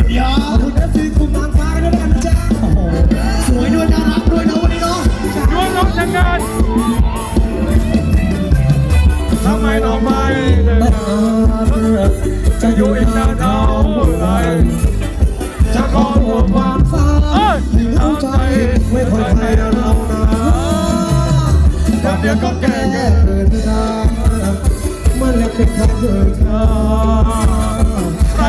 สุดยอดคุณแม่ซีคุณนางฟ้าด้วยกันจ้าสวยด้วยน่ารักด้วยนะวันนี้เนาะร่วมน้องจังกันทำไมน้องไม่จะอยู่อีกนานเท่าไรจะขอหมดความฟ้าถึงใจไม่ค่อยใครเรานะทำเดียวก็แก่แก่เกินไางเมื่อเล็กเป็นข้าเกินทาง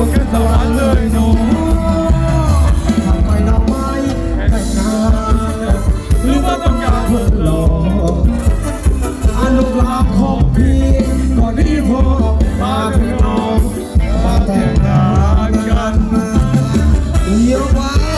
ผมขึ้นสวรรค์เลยนูทำไมน้อไม่แต่งงานหรือว่าต้องการพื่นหลออนุรักของพี่กอนที่พ่อมาถึงน้องมาแตงงานกันเยอะไป